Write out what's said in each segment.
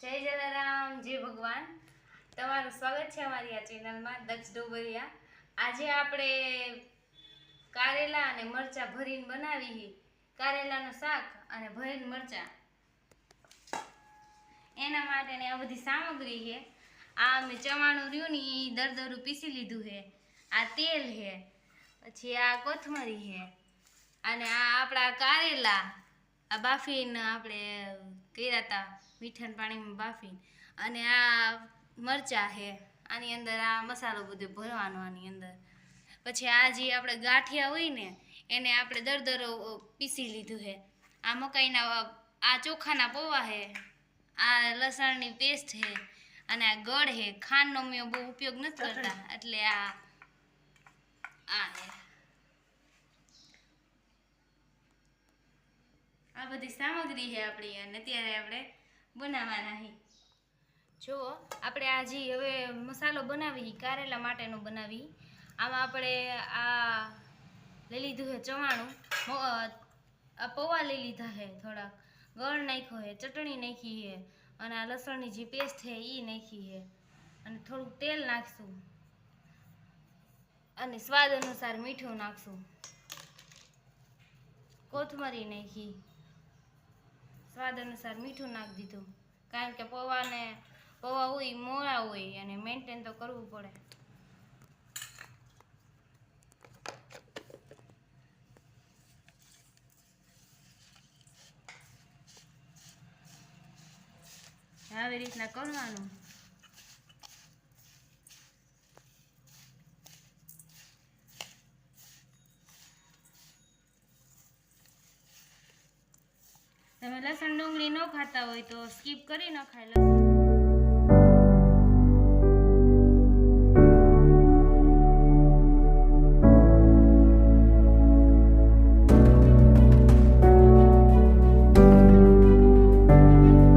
જય જલારામ, જય ભગવાન. તમારું સ્વાગત છે અમારી આ ચેનલમાં, દક્ષ ડોબરિયા. આજે આપણે કારેલા અને મરચાં ભરીને બનાવી. કારેલાનું શાક અને ભરીને મરચાં. એના માટેની આ બધી સામગ્રી છે. આ મેં ચવાણું રહ્યું ને દરદરું પીસી લીધું છે. આ તેલ છે. પછી આ કોથમરી છે. અને આ આપણા કારેલા, આ બાફીને આપણે કર્યા હતા મીઠાના પાણીમાં બાફીને અને આ મરચાં છે આની અંદર આ મસાલો બધો ભરવાનો આની અંદર. પછી આ જે આપણે ગાંઠિયા હોય ને એને આપણે દરદરો પીસી લીધું છે. આ મકાઈના આ ચોખાના પૌવા છે આ લસણની પેસ્ટ છે અને આ ગળ છે. ખાંડનો મેં બહુ ઉપયોગ નથી કરતા એટલે આ આ છે. આ બધી સામગ્રી છે આપણી અને અત્યારે આપણે બનાવવાના છે જો, આપણે આ જે હવે મસાલો બનાવી, કારેલા માટેનો બનાવી. આમાં આપણે આ લઈ લીધું છે ચવાણું. આ પૌવા લઈ લીધા છે થોડાક. ગળ નાખ્યો છે, ચટણી નાખી છે, અને આ લસણની જે પેસ્ટ છે એ નાખી છે. અને થોડુંક તેલ નાખશું. અને સ્વાદ અનુસાર મીઠું નાખશું. કોથમરી નાખી. સ્વાદ અનુસાર મીઠું નાખી દીધું. કારણ કે પૌવાને, પૌવા હોય, મોળા હોય, અને મેન્ટેન તો કરવું પડે. આવી રીતના કરવાનું તમે લસણ ડુંગળી ન ખાતા હોય તો સ્કીપ કરી નખાય લસણ.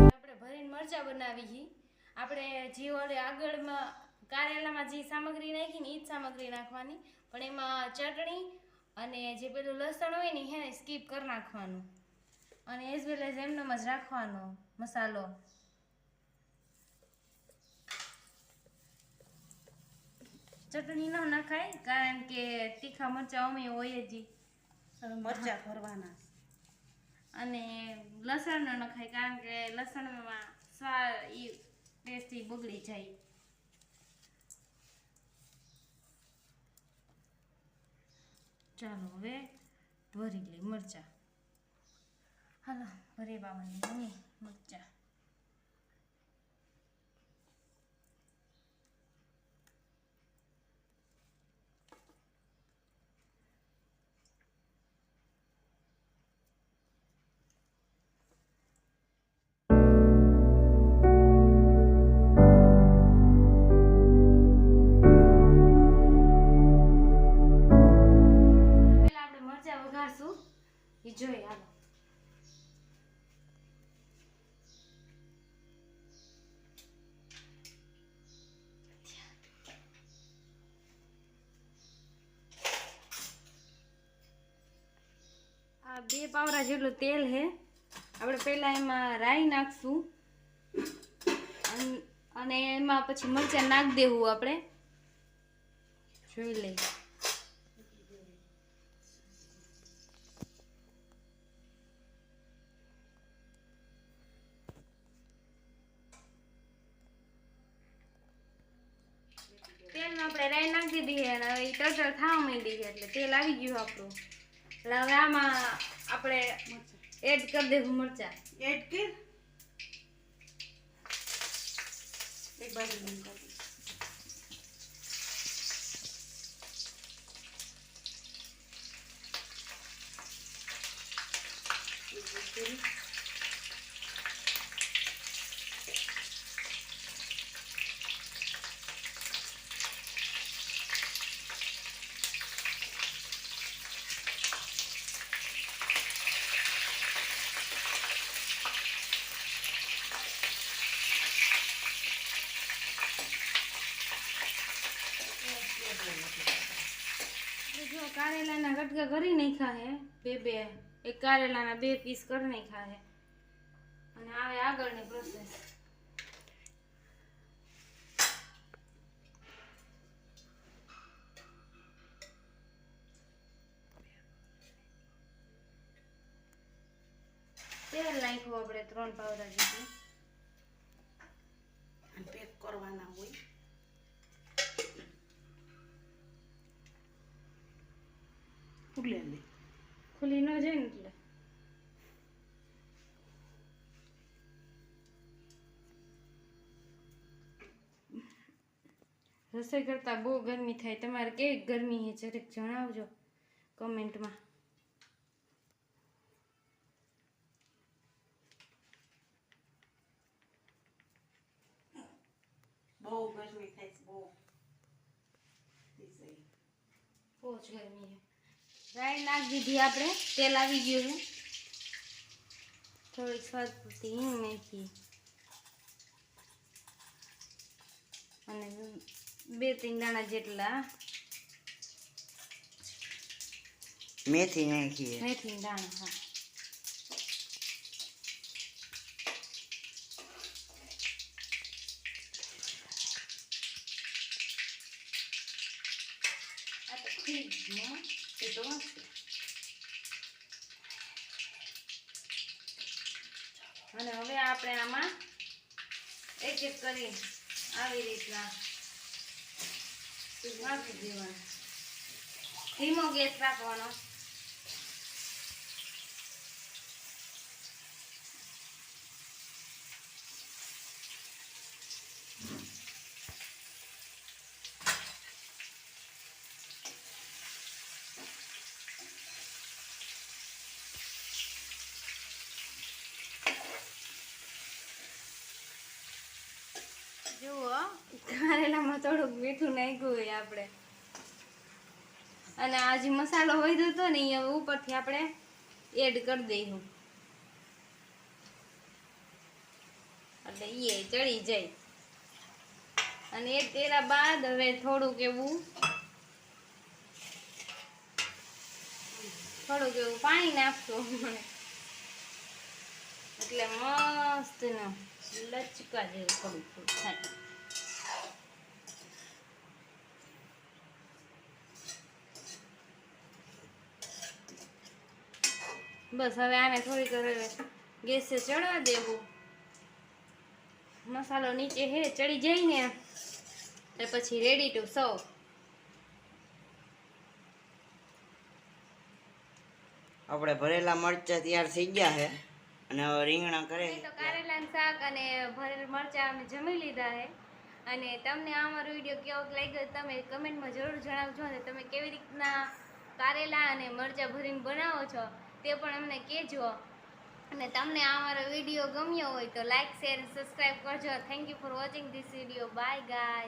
આપણે ભરીને મરચાં બનાવી હી. આપણે જે ઓલે આગળમાં કારેલામાં જે સામગ્રી નાખી ને એ જ સામગ્રી નાખવાની. પણ એમાં ચટણી અને જે પેલું લસણ હોય ને એને સ્કીપ કરી નાખવાનું. અને એઝ વેલ એઝ એમનેમ જ રાખવાનો મસાલો. ચટણી ન નખાય કારણ કે તીખા મરચાં અમે હોય જ. મરચાં ભરવાના. અને લસણ ન નખાય કારણ કે લસણમાં સ્વાદ ઈ ટેસ્ટ બગડી જાય. ચાલો હવે ભરી લઈ મરચા. હાલો ભરી બાવાની મમ્મી મરચા બે પાવરા જેટલું તેલ છે. આપણે પહેલાં એમાં રાઈ નાખશું. અને એમાં પછી મરચાં નાખી દેવું આપણે. જોઈ લઈએ. તેલમાં આપણે રાઈ નાખી દીધી છે અને એ તરતર થવા માંડી છે એટલે તેલ આવી ગયું આપણું. એટલે હવે આમાં આપણે એડ કરી દઈશું મરચા. એડ કર. દે. એક કટકા કરી નાખ્યા હે. બે બે. એક કારેલાના બે પીસ કરી નાખ્યા હે. અને આવે આગળની પ્રોસેસ તેલ નાખ્યું આપણે ત્રણ પાવડા જેટલું. પેક કરવાના હોય. ફૂલે લે ખુલી ન જાય ને એટલે રસોઈ કરતા બહુ ગરમી થાય તમારે કેવી ગરમી છે જરીક જણાવજો કમેન્ટમાં બહુ ગરમી થાય બહુ બહુ જ ગરમી છે રાઈ નાખી દીધી આપણે. તેલ આવી ગયું છે. થોડીક સ્વાદ પૂરતી હિંગ નાખી. અને બે ત્રણ દાણા જેટલા મેથી નાખીએ. મેથી દાણા હા. હો. એ તો. અને હવે આપણે આમાં એક એક કરી આવી રીતના દેવાનું ધીમો ગેસ રાખવાનો જુઓ કારેલામાં થોડુંક મીઠું નાખ્યું હોય આપણે. અને આ જે મસાલો હોય હતો ને એ ઉપરથી આપણે એડ કરી દઈશું. એટલે એ ચડી જાય. અને એ તેરા બાદ હવે થોડુંક એવું થોડુંક એવું પાણી નાખશું એટલે મસ્ત નો લચકા જેવું થોડુંક થાય. બસ, હવે આને થોડીક ગેસે ચડવા દેવું. મસાલો નીચે હે, ચડી જાય ને. એટલે પછી રેડી ટુ સર્વ આપણે ભરેલા મરચાં તૈયાર થઈ ગયા છે. અને રીંગણા કરે તો કારેલાનું શાક અને ભરેલ મરચાં અમે જમી લીધા છે. અને તમને અમારો વીડિયો કેવો લાગ્યો તમે કમેન્ટમાં જરૂર જણાવજો અને તમે કેવી રીતના કારેલા અને મરચાં ભરીને બનાવો છો તે પણ અમને કહેજો. અને તમને અમારો વીડિયો ગમ્યો હોય તો લાઈક શેર સબસ્ક્રાઈબ કરજો. Thank you for watching this video bye guy